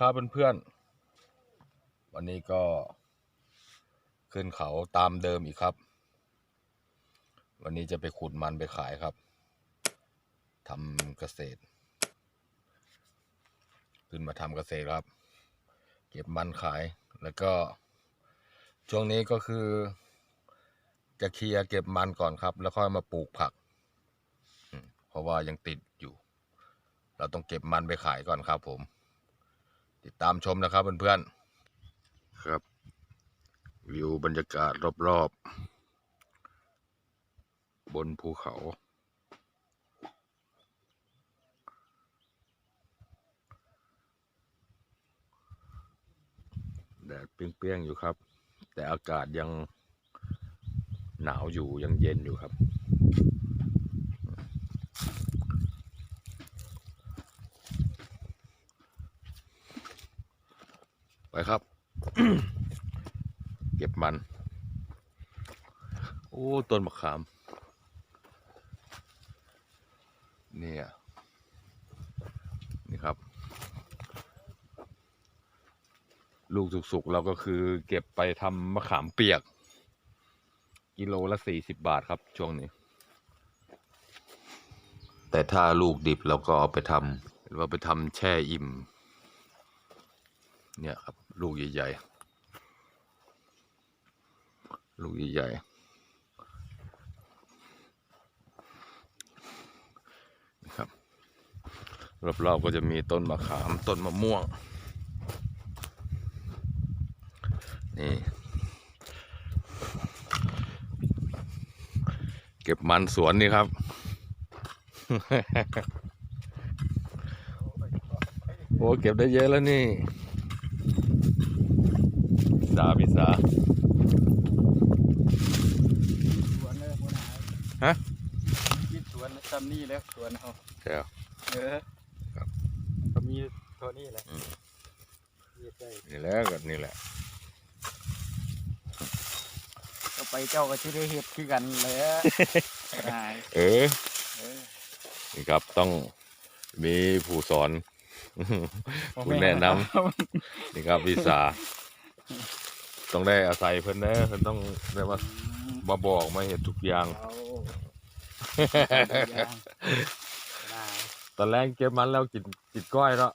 สวัสดีครับเพื่อนๆ วันนี้ก็ขึ้นเขาตามเดิมอีกครับ วันนี้จะไปขุดมันไปขายครับทำเกษตร ขึ้นมาทำเกษตรครับ เก็บมันขายแล้วก็ ช่วงนี้ก็คือ จะเคลียร์เก็บมันก่อนครับ แล้วค่อยมาปลูกผัก เพราะว่ายังติดอยู่ เราต้องเก็บมันไปขายก่อนครับผม ติดตามชมนะครับเพื่อนๆครับ วิวบรรยากาศรอบๆ บนภูเขา แดดเปรี้ยงๆอยู่ครับ แต่อากาศยังหนาวอยู่ยังเย็นอยู่ครับ ไปครับ เก็บมัน โอ้ ต้นมะขาม เนี่ย นี่ครับ ลูกสุกๆเราก็คือเก็บไปทำมะขามเปียก กิโลละสี่สิบบาทครับ ช่วงนี้ แต่ถ้าลูกดิบเราก็เอาไปทำหรือว่าไปทำแช่อิ่ม เนี่ยครับ ลูกใหญ่ๆ ลูกใหญ่ๆนะครับรอบๆก็จะมีต้นมะขามต้นมะม่วง นี่ เก็บมันสวนนี่ครับ โอ้เก็บได้เยอะแล้วนี่ สาพิสาสวนเลยคนหายฮะคิดสวนทำนี่แล้วสวนเขาเดี๋ยวเออครับก็มีเท่านี้แหละอืมเฮ็ดได้นี่แหละก็นี่แหละก็ไปเจ้าก็ที่ได้เฮ็ดคือกันแหละหายเออเออนี่ครับต้องมีผู้สอน ผู้แนะนำนี่ครับวิสา ต้องได้อาศัยเพิ่นนะเพิ่นต้องได้มามาบอกมาเห็นทุกอย่าง เอาอย่างได้ตอนแรกเก็บมันแล้วกินกินก้อยแล้ว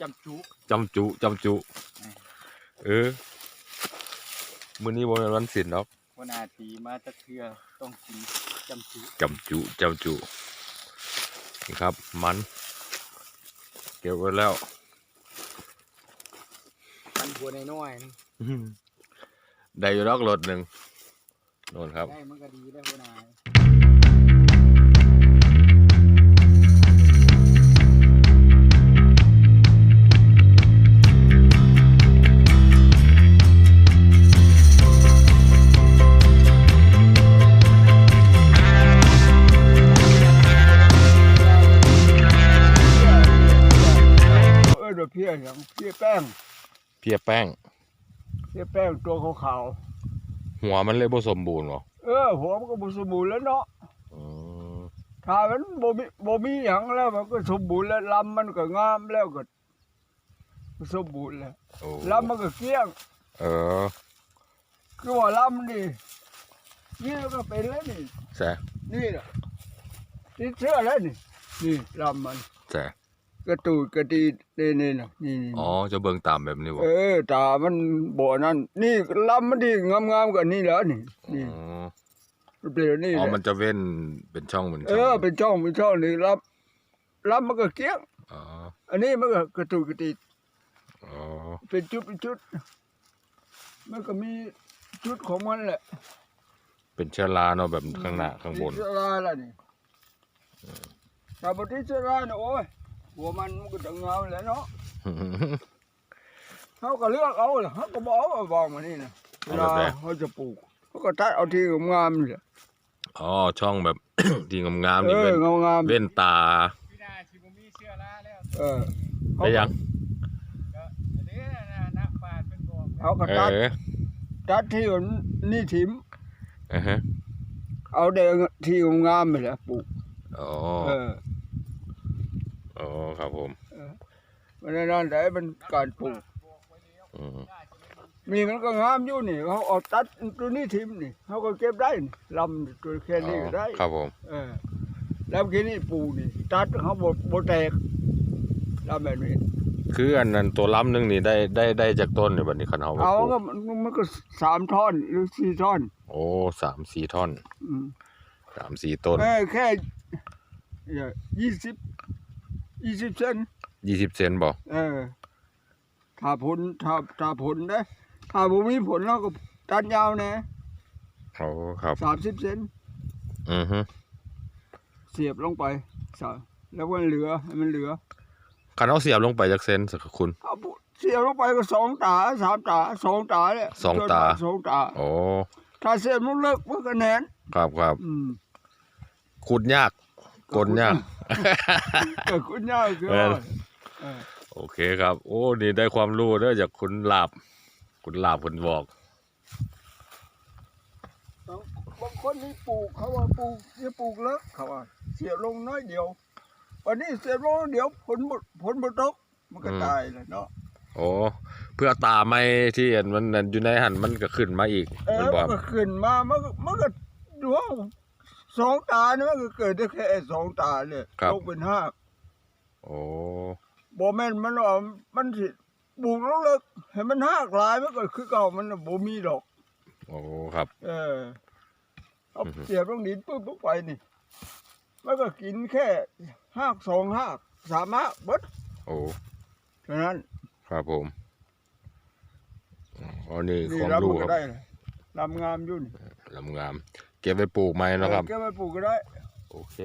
จำจุจำจุจำจุอืมเออมื้อนี้บ่แม่นวันศิลป์เนาะคนอาตีมาตะเทือต้องกินจำจุจำจุจำจุนี่ครับ มัน เก็บไว้แล้วมัน บัวน้อยๆนี่ได้อยู่รอกรถหนึ่งโน่นครับ ได้มันก็ดีได้คนหายเออเดี๋ยวเพี้ยอย่างเพี้ยแป้ง เพียแป้งเพี้ยแป้งตัวขาวหัวมันเลยบ่สมบูรณ์เหรอๆเออหัวมันก็บ่สมบูรณ์แล้วเนาะอืมถ้ามันบ่มีบ่มีหยังแล้วมันก็สมบูรณ์แล้วลำมันก็งามแล้วก็สมบูรณ์แล้วโอ้ลำมันก็เกลี้ยง เออคือว่าลำนี่นี่ก็เป็นแล้วนี่แซ่นี่น่ะติดเสื้อแล้วนี่นี่ลำมันแซ่ กระตูดกระตีนี่นี่น่ะนี่นี่อ๋อจะเบิ่งตามแบบนี้บ่เออตามันบ่นั่นนี่ลำมันดีงามๆกว่านี่แล้วนี่อ๋นี่อเปลี่ยนนี่อ๋อแหละมันจะเว้นเป็นช่องเหมือนเออเป็นช่องเป็นช่องนี่รับรับมันก็เกี้ยงอ๋ออันนี้มันก็กระตุกกระติกอ๋อเป็นจุดเป็นจุดมันก็มีจุดของมันแหละ เป็นเชื้อราเนาะแบบข้างหน้าข้างบนติดเชื้อราแล้วนี่ถ้าบติดเชื้อราเนี่ยโอ้ย หัวมันมันก็จะเงาแหล้วเนาะเขาก็เลือกเอาแหละเขาก็บอกว่าบอกมานี่นะเวเอาลาแบบไหนเขาจะปลูกเขาก็ตัดเอาที่งามๆนี่แหละอ๋อช่องแบบ ที่งามๆเอนี่อเว้นงามเว้นตาพี่นาชิบุมีเชื่อราแล้วๆเออเขาได้ก็ยังก็เดี๋ยวนะนักปราชญ์เป็นบอกเขาก็เอตัดอตัดที่มันนี่ถิมอือฮะเอาแดงที่งามๆไปแหละปลูก อ๋อเออ อ๋อครับผมเออมันนั่นได้มันการปลูกอืมมีมันก็งามอยู่นี่เขาเอาตัดตัวนี้ทิมนี่เขาก็เก็บได้นี่ลำตัวแค่นี้ก็ได้ครับผม เออแล้วแค่นี้ปลูกนี่ตัดเขาบดบดแตกลำแบบนี้คืออันนั้นตัวล้ำหนึงนี่ได้ได้ได้จากต้นเนี่ยบัดนี้คันเฮามาเอาปลูกก็มันมันก็สามท่อนหรือสี่ท่อน โอ้สามสี่ท่อนอืม สามสี่ต้นแค่แค่ยี่สิบ ยี่สิบเซนยี่สิบเซนบ่เออ ถ้าผลถ้าถ้าผลนะถ้าบ่มีผลเราก็ตัดยาวนะโอ้ครับสามสิบเซนอือฮึเสียบลงไปสาแล้วมันเหลือให้มันเหลือคันเอาเสียบลงไปจากเซนสักคุณเอาปุ๊บเสียบลงไปก็สองตาสามตาสองตาเนี่ยสองตาสองตาโอ้ถ้าเสียบมันเลิกมันก็แหนนครับครับอืมขุดยากกลยากเกิดคุณย่าคือเออว่าเออโอเคครับ โอ้ นี่ได้ความรู้เด้อจากคุณลาบ คุณลาบคุณบอก บางคนนี่ปลูกเขาว่าปลูกจะปลูกเลิกเขาว่าเสียบลงน้อยเดียววันนี้เสียบลงเดียวผลหมดผลหมดตกมันก็อืม ตายเลยเนาะโอ้เพื่อตาไม่ที่เห็นมันนั่นอยู่ในหันมันก็ขึ้นมาอีกเออมันบมัอนกก็ขึ้นมามันก็มันก็ดวง สองตาเนี่ยมันก็เกิดได้แค่สองตาเนี่ยลงเป็นห้าโอ้บ่แม่นมันว่ามันสิปลูกแล้วเลิกให้มันหากหลายมันก็คือเก่ามันน่ะบ่มีดอก โอ้ครับ เออเอาอือฮึ เสียบลงดินปุ๊บปุ๊บไปนี่ มันก็กินแค่หากสองหากสามหากเบิดโอ้เท่านั้นครับผมอ๋อนี่นี่ความรับรู้มันคก็รับได้เลยลำงามอยู่นี่ลำงาม เก็บไปปลูกไหมเนาะครับเออแก็ไปปลูกก็ได้ โอเค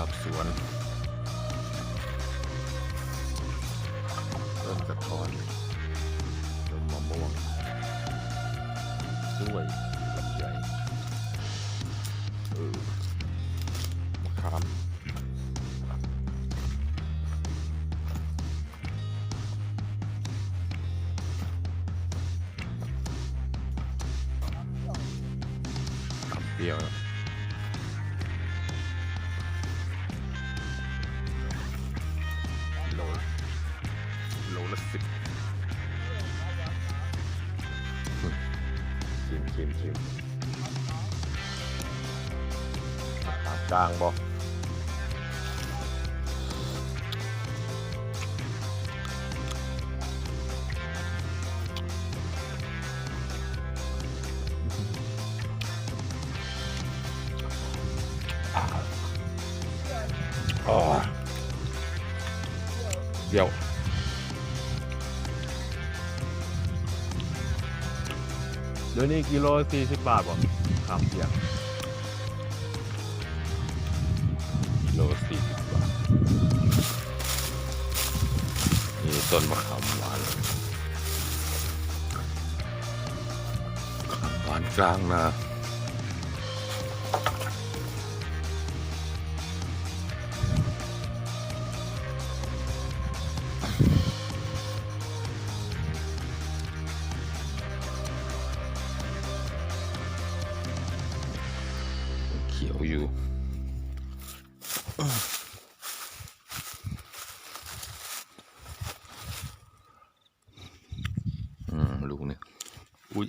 นี่ครับสวนต้นกระท้อนต้นมะม่วงกล้วยลำไยเออมะขามขามเปรี้ยว ปากลางบ่อ๋อเดี๋ยวเดี๋ยวนี้กิโลสี่สิบบาทบ่ขามเปียก ลสี่สิบบาทนี่ต้นมะขามหวานขามหวานกลางนาเขียวอยู่ อืมลูกเนี่ยอุ้ย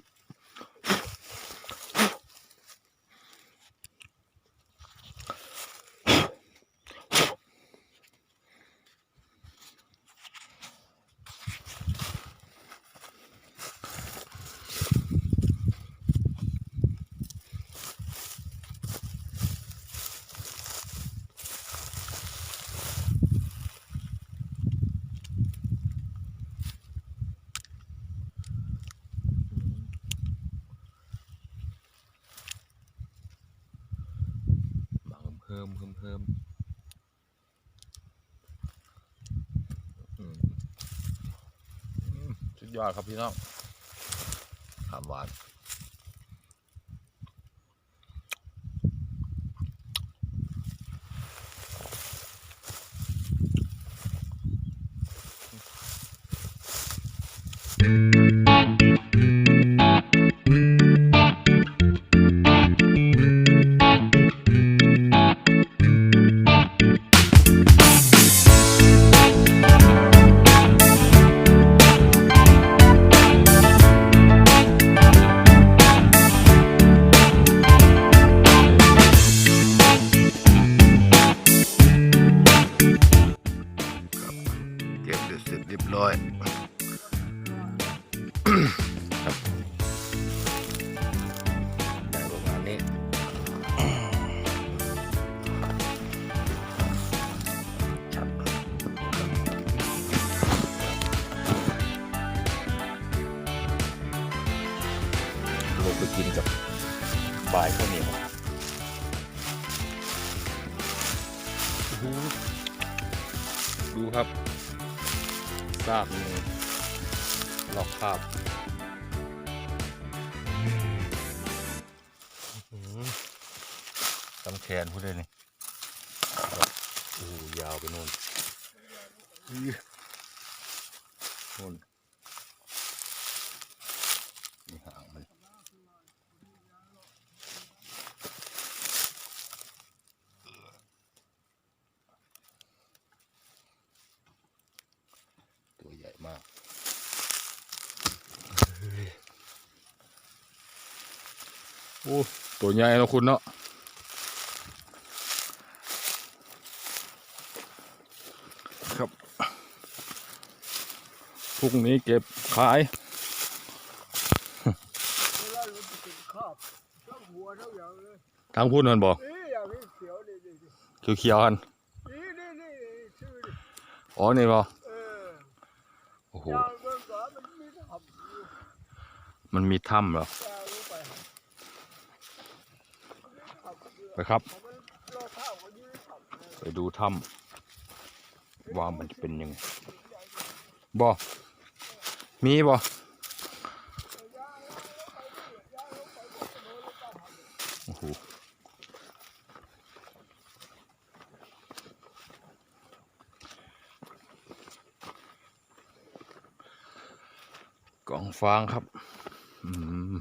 ม เพิ่มสุดยอดครับพี่น้องหามหวานเร็ ตำแขนพูดเลยนี่ครับโอ้ยาวไปนู่นนู่นนี่หางมันตัวใหญ่มากโอ้ตัวใหญ่แล้วคุณเนาะ ครับพรุ่งนี้เก็บขายทางเลยทางพูดนั่นบอกเขียวเขียวๆหันอ๋อนี่บอโอ้โหยพ่อมันมีถ้ำเหรอ ไปครับ ไปดูถ้ำ ว่ามันจะเป็นยังไงบอมีบอโอ้โหกองฟางครับ อืม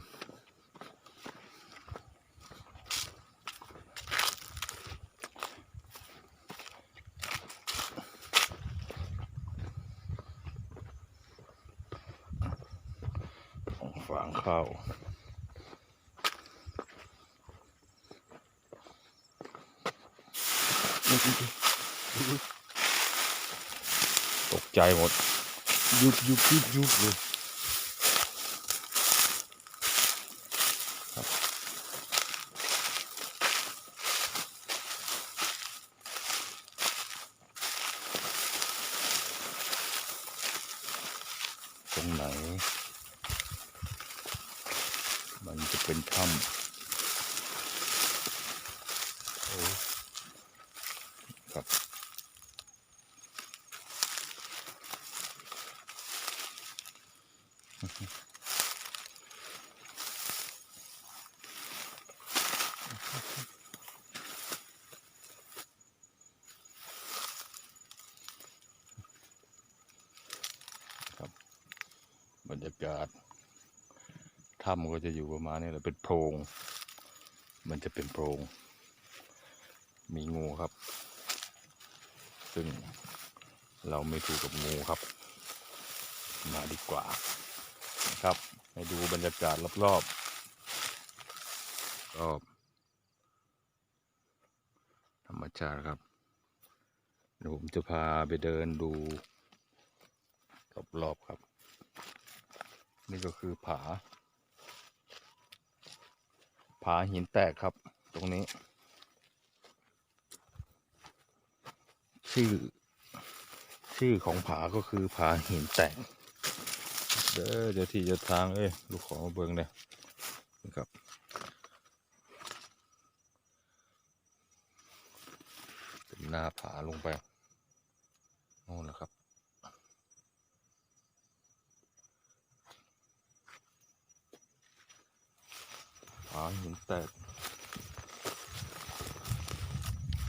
กล่องฟางข้าว ตกใจหมด ยุบยุบยุบยุบเลย ตรงไหน มันจะเป็นถ้ำโอ้ครับ บ รรยากาศถ้ำก็จะอยู่ประมาณนี้แหละเป็นโพรง มันจะเป็นโพรง มีงูครับ ซึ่งเราไม่ถูกกับงูครับ มาดีกว่าครับให้ดูบรรยากาศรอบๆรอบธรรมชาติครับเดี๋ยวผมจะพาไปเดินดูรอบๆครับ นี่ก็คือผา ผาหินแตกครับ ตรงนี้ ชื่อ ชื่อของผาก็คือผาหินแตก เด้อเดี๋ยวที่จะทาง เอ้ย ลูกขอมาเบิ่งเลยนะครับหน้าผาลงไปโน่นนะครับ ผาหินแตก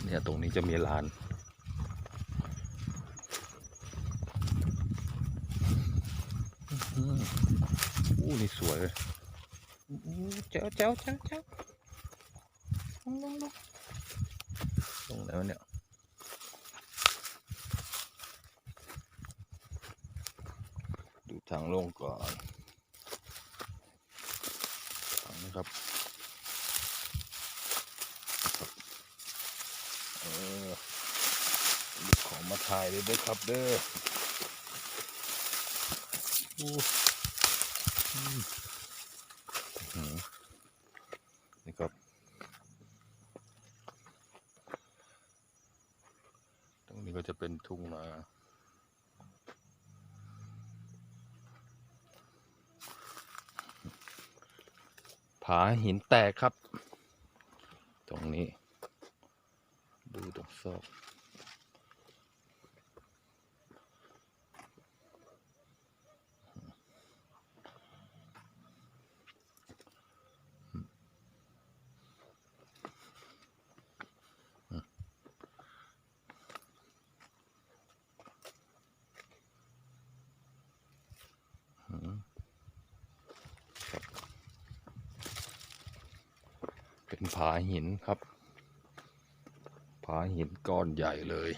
เนี่ยตรงนี้จะมีลานอื้อหืออู้นี่สวยเลยอู้เจ้าเจ้าเจ้าเจ้าลงลงลงลงไหนวะเนี่ยดูทางลงก่อนทางนี้ครับครับ เออหยิบของมา ถ่ายเลยเด้อครับเด้ออู้อืมอื้อหือนี่ครับตรงนี้ก็จะเป็นทุ่งนาผาหินแตกครับ ตรงนี้ ดูตรงซอกอืมครับเป็น ผาหินครับ ผาหินก้อนใหญ่เลย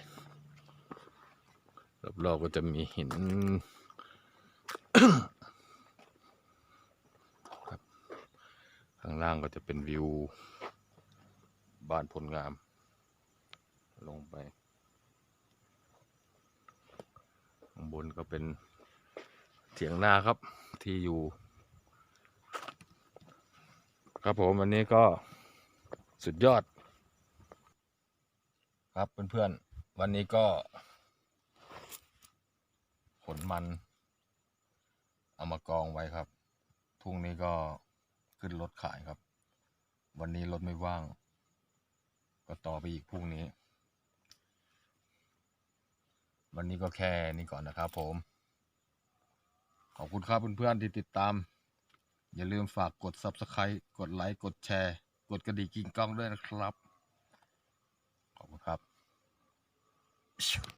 รอบๆก็จะมีหินครับข้างล่างก็จะเป็นวิว บ้านพลงาม ลงไป ข้างบนก็เป็นเถียงนาครับที่อยู่ ครับผมวันนี้ก็ สุดยอด ครับเพื่อนๆ วันนี้ก็ ขนมัน เอามากองไว้ครับ พรุ่งนี้ก็ขึ้นรถขายครับ วันนี้รถไม่ว่าง ก็ต่อไปอีกพรุ่งนี้ วันนี้ก็แค่นี้ก่อนนะครับผม ขอบคุณครับเพื่อนๆที่ติดตาม อย่าลืมฝากกด Subscribe กดไลค์ กดแชร์ กดกระดิ่งกิ้งก้องด้วยนะครับ ขอบคุณครับ